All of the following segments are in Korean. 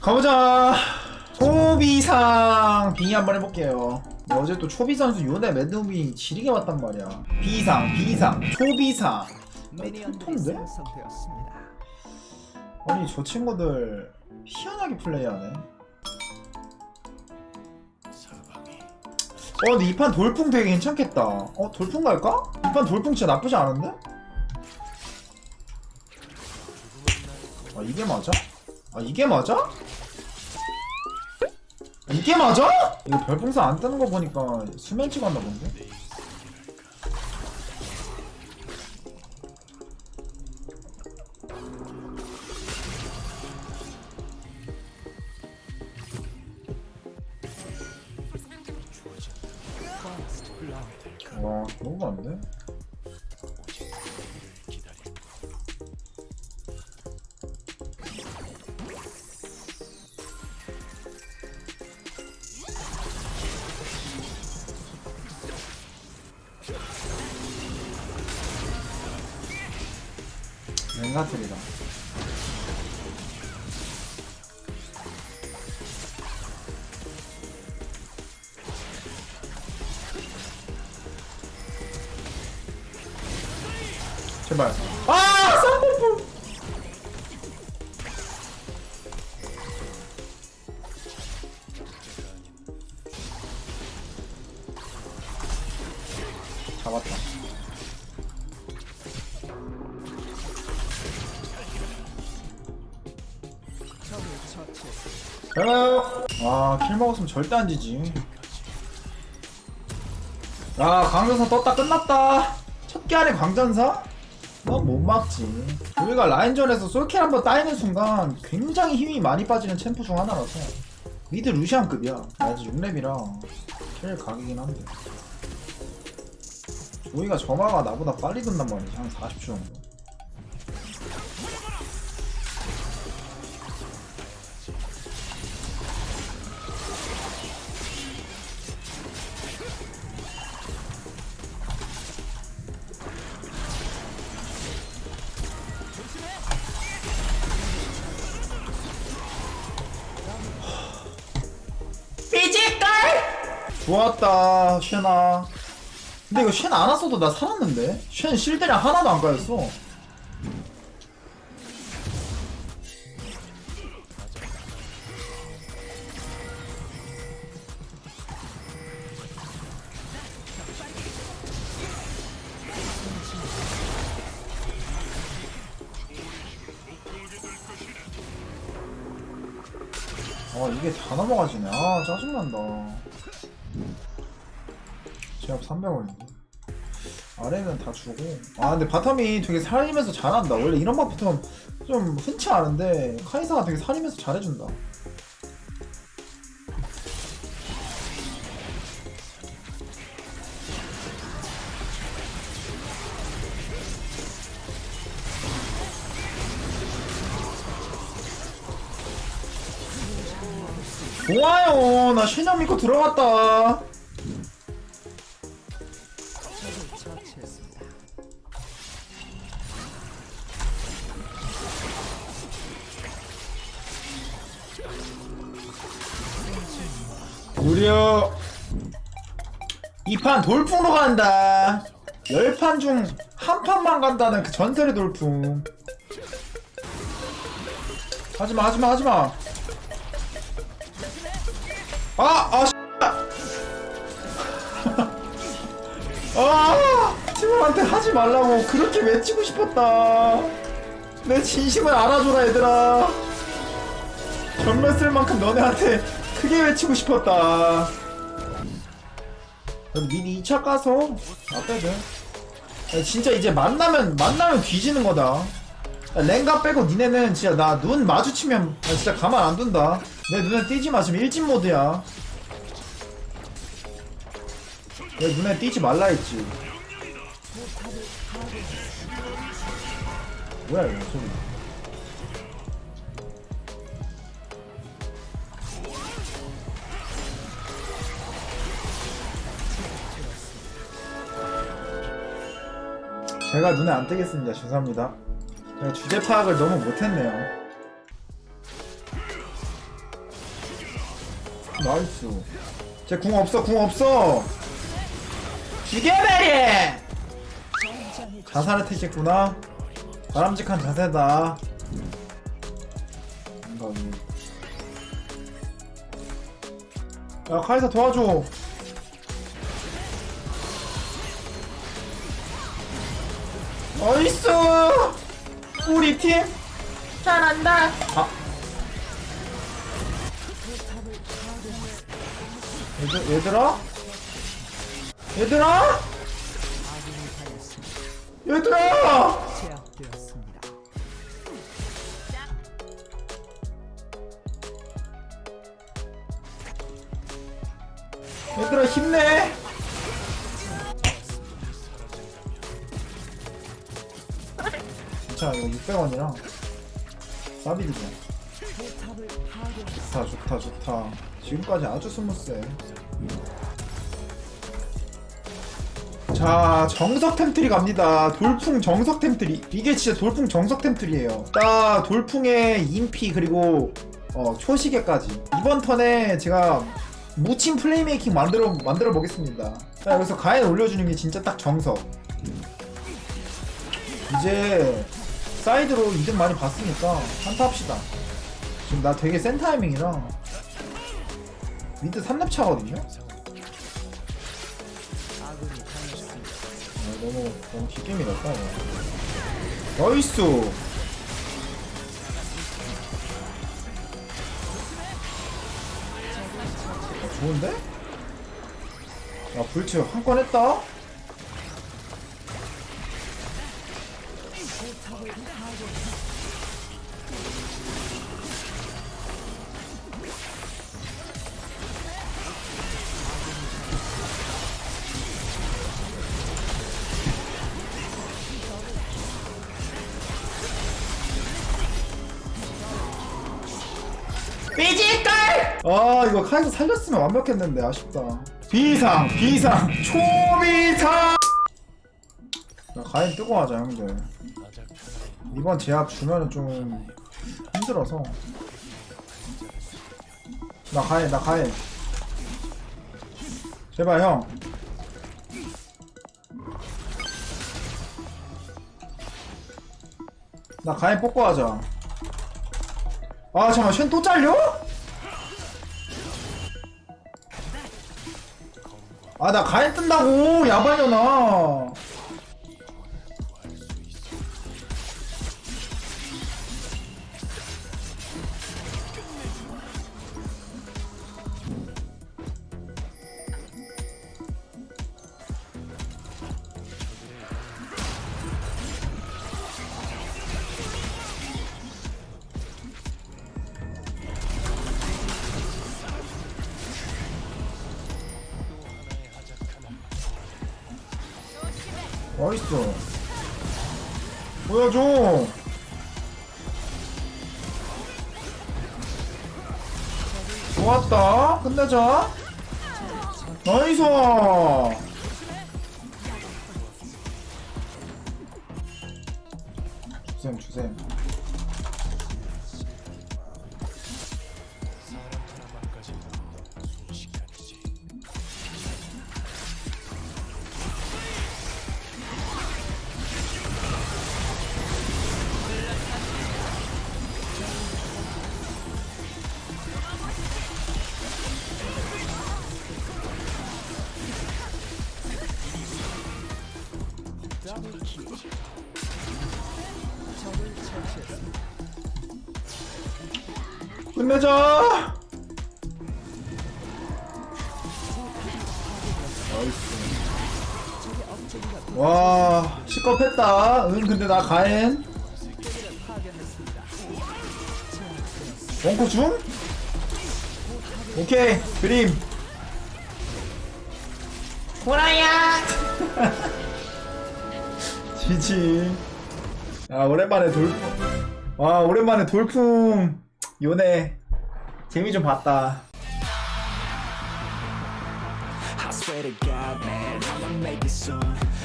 가보자. 초비상 빙의 한번 해볼게요. 네, 어제 또 초비 선수 요네 매듭이 지리게 왔단 말이야. 비상, 비상, 초비상. 미니언들이 톤데? 아니 저 친구들 희한하게 플레이하네. 어 근데 이 판 돌풍 되게 괜찮겠다. 어 돌풍 갈까? 이 판 돌풍 진짜 나쁘지 않은데? 아 이게 맞아? 아 이게 맞아? 아, 이게 맞아? 이거 별풍선 안 뜨는 거 보니까 수면 찍었나 본데? 와 너무 많네. 랭가틀이다. 제발. 아, 쌍꺼풀. 잡았다. 헬로. 아, 킬 먹었으면 절대 안 지지. 야, 광전사 떴다 끝났다. 첫 개 안에 광전사? 넌못 막지. 우리가 라인전에서 솔킬 한번 따이는 순간 굉장히 힘이 많이 빠지는 챔프 중 하나라서 미드 루시안급이야. 나 아직 6렙이라 킬 각이긴 한데. 조이가 점화가 나보다 빨리 든단 말이지. 한 40초 정도. 좋았다 쉔아. 근데 이거 쉔 안 왔어도 나 살았는데? 쉔 실드량 하나도 안 까였어. 아 이게 다 넘어가지네. 아 짜증난다 제압 300원인데. 아래는 다 주고. 아 근데 바텀이 되게 살리면서 잘한다. 원래 이런 바텀 좀 흔치 않은데 카이사가 되게 살리면서 잘해준다. 좋아요. 나 신형 믿고 들어갔다 무려 이 판 돌풍으로 간다 열판중 한 판만 간다는 그 전설의 돌풍 하지마 하지마 하지마 아! 아! 아! 팀원한테 하지 말라고 그렇게 외치고 싶었다 내 진심을 알아줘라 얘들아 전멸 쓸 만큼 너네한테 크게 외치고 싶었다. 미리 2차 까서 아 빼돼. 야, 진짜 이제 만나면 만나면 뒤지는 거다. 야, 랭가 빼고 니네는 진짜 나 눈 마주치면 나 진짜 가만 안 둔다. 내 눈에 띄지 마 지금 일진 모드야. 내 눈에 띄지 말라 했지. 뭐야 이거 소리 제가 눈에 안 띄겠습니다. 죄송합니다. 제가 주제 파악을 너무 못했네요. 나이스. 제 궁 없어, 궁 없어! 죽여버려! 자살을 택했구나. 바람직한 자세다. 생각이. 야, 카이사 도와줘. 어이스! 우리 팀 잘한다. 아. 얘들, 얘들아? 얘들아? 얘들아! 제압되었습니다. 얘들아 힘내! 진짜 이거 600원이랑 싸비드죠. 좋다 좋다 좋다. 지금까지 아주 스무스해. 자 정석 템트리 갑니다. 돌풍 정석 템트리 이게 진짜 돌풍 정석 템트리에요. 딱 돌풍의 인피 그리고 어, 초시계까지. 이번 턴에 제가 무침 플레이메이킹 만들어 만들어 보겠습니다. 자 여기서 가엔 올려주는 게 진짜 딱 정석. 이제 사이드로 이득 많이 봤으니까 한타 합시다 지금 나 되게 센 타이밍이라 미드 3렙 차거든요? 아, 너무 너무 깊게 밀었다 이거 나이스 어, 좋은데? 야 불치 한건 했다? 아 이거 카이사 살렸으면 완벽했는데 아쉽다. 비상 비상. 초비상! 야, 가인 뜨고 하자 형들. 이번 제압 주면은 좀 힘들어서. 나 가인 나 가인. 제발 형. 나 가인 뽑고 하자. 아 잠깐 쉔또 잘려? 아나 가인 뜬다고 야발려나 어딨어. 보여줘. 좋았다. 끝내자. 나이스. 주셈 주셈 끝내자. 나이스 와 시겁했다. 응 근데 나 가엔. 원코 중? 오케이 드림. 보라야. 지지. 아 오랜만에 돌풍 와 오랜만에 돌풍 요네 재미 좀 봤다 I swear to God, man, I'ma make it soon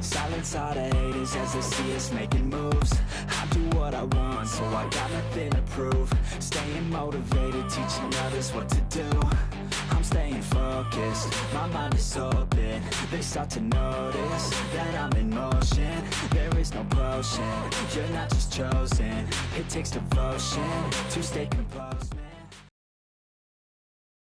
Silence all the haters as they see us making moves I do what I want, so I got nothing to prove Staying motivated, teaching others what to do I'm staying focused, my mind is open. They start to notice that I'm in motion. There is no potion, you're not just chosen. It takes devotion to stay composed